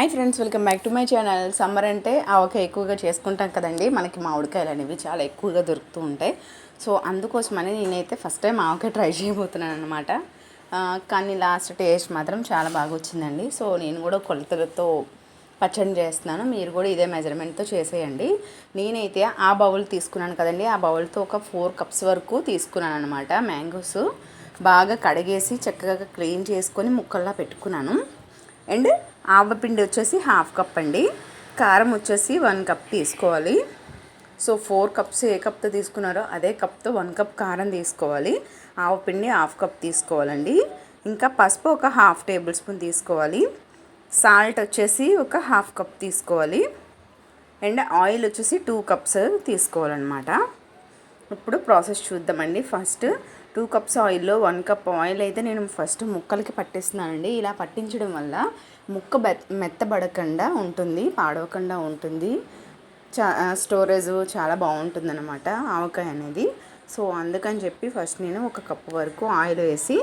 Hi friends welcome back to my channel. Summer అంటే ఆవకాయ ఎక్కువగా చేసుకుంటాం కదండి. మనకి మామిడికాయలు అనేవి చాలా ఎక్కువగా దొరుకుతూ ఉంటాయి. సో అందుకోసమని నేనైతే ఫస్ట్ టైం ఆవకాయ ట్రై చేయబోతున్నాను అనమాట కానీ లాస్ట్ టేస్ట్ మాత్రం చాలా బాగా వచ్చిందండి. సో నేను కూడా కొలతలతో పచ్చడి చేస్తున్నాను. మీరు కూడా ఇదే మెజర్మెంట్తో చేసేయండి. నేనైతే ఆ బౌల్ తీసుకున్నాను కదండి. ఆ బౌల్తో ఒక ఫోర్ కప్స్ వరకు తీసుకున్నాను అనమాట మ్యాంగోస్. బాగా కడిగేసి చక్కగా క్లీన్ చేసుకొని ముక్కల్లా పెట్టుకున్నాను. అండ్ ఆవపిండి వచ్చేసి హాఫ్ కప్ అండి. కారం వచ్చేసి వన్ కప్ తీసుకోవాలి. సో ఫోర్ కప్స్ ఏ కప్తో తీసుకున్నారో అదే కప్తో వన్ కప్ కారం తీసుకోవాలి. ఆవపిండి హాఫ్ కప్ తీసుకోవాలండి. ఇంకా పసుపు ఒక హాఫ్ టేబుల్ స్పూన్ తీసుకోవాలి. సాల్ట్ వచ్చేసి ఒక హాఫ్ కప్ తీసుకోవాలి. అండ్ ఆయిల్ వచ్చేసి టూ కప్స్ తీసుకోవాలన్నమాట. ఇప్పుడు ప్రాసెస్ చూద్దామండి ఫస్ట్. టూ కప్స్ ఆయిల్లో వన్ కప్ ఆయిల్ అయితే నేను ఫస్ట్ ముక్కలకి పట్టిస్తున్నానండి. ఇలా పట్టించడం వల్ల ముక్క మెత్తబడకుండా ఉంటుంది పాడవకుండా ఉంటుంది. చా స్టోరేజ్ చాలా బాగుంటుంది అనమాట ఆవకాయ అనేది. సో అందుకని చెప్పి ఫస్ట్ నేను ఒక కప్పు వరకు ఆయిల్ వేసి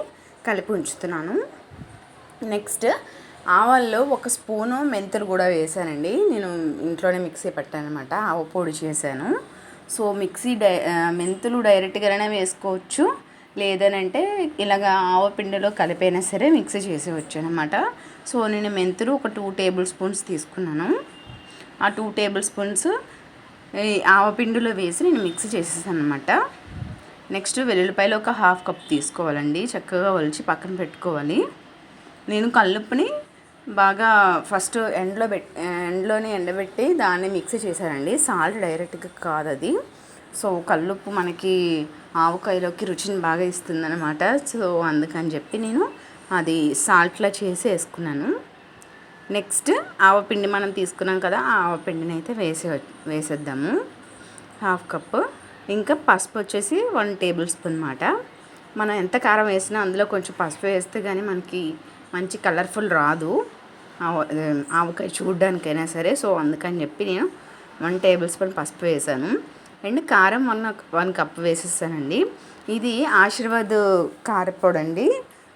కలిపి ఉంచుతున్నాను. నెక్స్ట్ ఆవాల్లో ఒక స్పూను మెంతులు కూడా వేసానండి. నేను ఇంట్లోనే మిక్సీ అనమాట ఆవ పొడి చేశాను. సో మిక్సీ డై మెంతులు డైరెక్ట్గానే వేసుకోవచ్చు. లేదనంటే ఇలాగ ఆవపిండిలో కలిపైనా సరే మిక్సీ చేసేవచ్చు అనమాట సో నేను మెంతులు ఒక టూ టేబుల్ స్పూన్స్ తీసుకున్నాను. ఆ టూ టేబుల్ స్పూన్స్ ఆవపిండిలో వేసి నేను మిక్స్ చేసేసాను అనమాట నెక్స్ట్ వెల్లుల్లిపాయలు ఒక హాఫ్ కప్ తీసుకోవాలండి. చక్కగా ఒలిచి పక్కన పెట్టుకోవాలి. నేను కల్లుప్పుని బాగా ఫస్ట్ ఎండలో పెట్ ఎండలోనే ఎండబెట్టి దాన్ని మిక్స్ చేశానండి. సాల్ట్ డైరెక్ట్గా కాదు అది. సో కల్లుప్పు మనకి ఆవకాయలోకి రుచిని బాగా ఇస్తుందన్నమాట. సో అందుకని చెప్పి నేను అది సాల్ట్లో చేసి వేసుకున్నాను. నెక్స్ట్ ఆవపిండి మనం తీసుకున్నాం కదా ఆ ఆవపిండిని అయితే వేసే వేసేద్దాము. హాఫ్ కప్ ఇంకా పసుపు వచ్చేసి వన్ టేబుల్ స్పూన్ అనమాట మనం ఎంత కారం వేసినా అందులో కొంచెం పసుపు వేస్తే కానీ మనకి మంచి కలర్ఫుల్ రాదు. ఆవకాయ చూడ్డానికైనా సరే సో అందుకని చెప్పి నేను వన్ టేబుల్ స్పూన్ పసుపు వేసాను. అండ్ కారం వన్ వన్ కప్ వేసేసానండి. ఇది ఆశీర్వాద్ కారపొడి అండి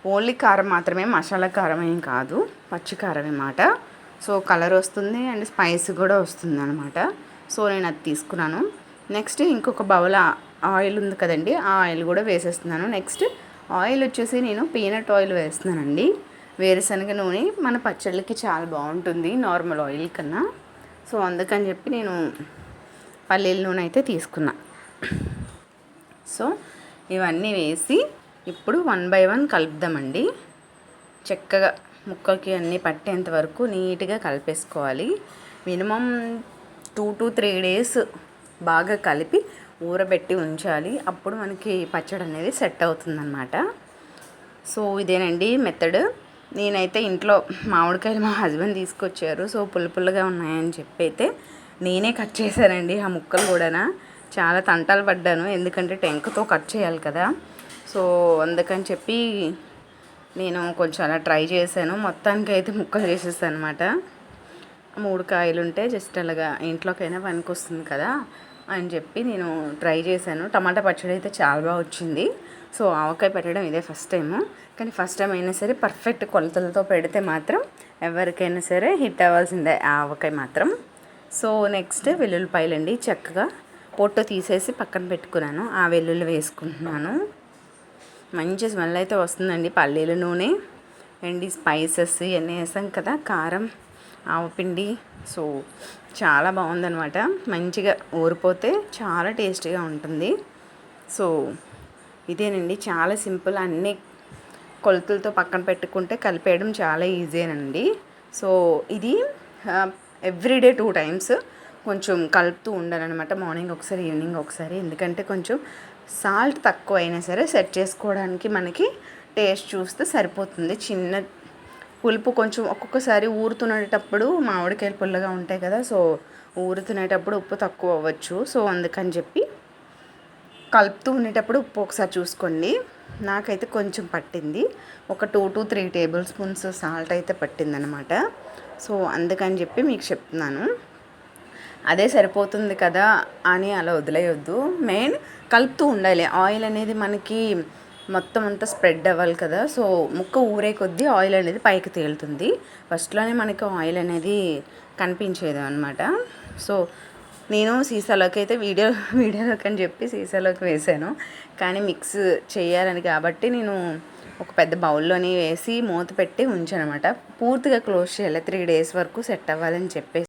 ఓన్లీ కారం మాత్రమే మసాలా కారం ఏం కాదు పచ్చి కారం అన్నమాట సో కలర్ వస్తుంది అండ్ స్పైస్ కూడా వస్తుంది అనమాట సో నేను అది తీసుకున్నాను. నెక్స్ట్ ఇంకొక బౌల్ ఆయిల్ ఉంది కదండి ఆ ఆయిల్ కూడా వేసేస్తున్నాను. నెక్స్ట్ ఆయిల్ వచ్చేసి నేను పీనట్ ఆయిల్ వేస్తున్నానండి. వేరుశనగ నూనె మన పచ్చళ్ళకి చాలా బాగుంటుంది నార్మల్ ఆయిల్ కన్నా. సో అందుకని చెప్పి నేను పల్లీల నూనె అయితే తీసుకున్నా. సో ఇవన్నీ వేసి ఇప్పుడు వన్ బై వన్ కలుపుదామండి. చక్కగా ముక్కకి అన్నీ పట్టేంత వరకు నీట్గా కలిపేసుకోవాలి. Minimum two to three days బాగా కలిపి ఊరబెట్టి ఉంచాలి. అప్పుడు మనకి పచ్చడి అనేది సెట్ అవుతుందన్నమాట. సో ఇదేనండి మెథడ్. నేనైతే ఇంట్లో మామిడికాయలు మా హస్బెండ్ తీసుకొచ్చారు. సో పుల్ల పుల్లగా ఉన్నాయని చెప్పి అయితే నేనే కట్ చేశానండి ఆ ముక్కలు కూడా చాలా తంటాలు పడ్డాను. ఎందుకంటే టెంకతో కట్ చేయాలి కదా. సో అందుకని చెప్పి నేను కొంచెం అలా ట్రై చేశాను. మొత్తానికి అయితే ముక్కలు చేసేసాను అనమాట మూడు కాయలు ఉంటే జస్ట్ అలాగా ఇంట్లోకైనా పనికి వస్తుంది కదా అని చెప్పి నేను ట్రై చేశాను. టమాటా పచ్చడి అయితే చాలా బాగా వచ్చింది. సో ఆవకాయ పెట్టడం ఇదే ఫస్ట్ టైము. కానీ ఫస్ట్ టైం అయినా సరే పర్ఫెక్ట్ కొలతలతో పెడితే మాత్రం ఎవరికైనా సరే హిట్ అవ్వాల్సిందే ఆవకాయ మాత్రం. సో నెక్స్ట్ వెల్లుల్లిపాయలండి. చక్కగా పొట్టు తీసేసి పక్కన పెట్టుకున్నాను. ఆ వెల్లుల్లి వేసుకుంటున్నాను. మంచి స్మెల్ అయితే వస్తుందండి పల్లీల నూనె అండ్ స్పైసెస్ ఇవన్నీ వేసాం కదా కారం ఆవపిండి సో చాలా బాగుందనమాట మంచిగా ఊరిపోతే చాలా టేస్టీగా ఉంటుంది. సో ఇదేనండి. చాలా సింపుల్ అన్నీ కొలతలతో పక్కన పెట్టుకుంటే కలిపేయడం చాలా ఈజీనండి. సో ఇది ఎవ్రీడే టూ టైమ్స్ కొంచెం కలుపుతూ ఉండాలన్నమాట. మార్నింగ్ ఒకసారి ఈవినింగ్ ఒకసారి. ఎందుకంటే కొంచెం సాల్ట్ తక్కువ అయినా సరే సెట్ చేసుకోవడానికి మనకి టేస్ట్ చూస్తే సరిపోతుంది. చిన్న పులుపు కొంచెం ఒక్కొక్కసారి ఊరుతునేటప్పుడు మామిడికాయలు పుల్లగా ఉంటాయి కదా సో ఊరుతునేటప్పుడు ఉప్పు తక్కువ అవ్వచ్చు. సో అందుకని చెప్పి కలుపుతూ ఉండేటప్పుడు ఉప్పు ఒకసారి చూసుకోండి. నాకైతే కొంచెం పట్టింది. ఒక two to three tablespoons salt అయితే పట్టిందనమాట. సో అందుకని చెప్పి మీకు చెప్తున్నాను. అదే సరిపోతుంది కదా అని అలా వదిలేయొద్దు. మెయిన్ కలుపుతూ ఉండాలి. ఆయిల్ అనేది మనకి మొత్తం అంతా స్ప్రెడ్ అవ్వాలి కదా. సో ముక్క ఊరే కొద్దీ ఆయిల్ అనేది పైకి తేలుతుంది. ఫస్ట్లోనే మనకి ఆయిల్ అనేది కనిపించేది అనమాట సో నేను సీసాలోకి అయితే వీడియో వీడియోలోకి అని చెప్పి సీసాలోకి వేసాను కానీ మిక్స్ చేయాలని కాబట్టి నేను ఒక పెద్ద బౌల్లోని వేసి మూత పెట్టి ఉంచాను అనమాట పూర్తిగా క్లోజ్ చేయాలి. త్రీ డేస్ వరకు సెట్ అవ్వాలని చెప్పేసి.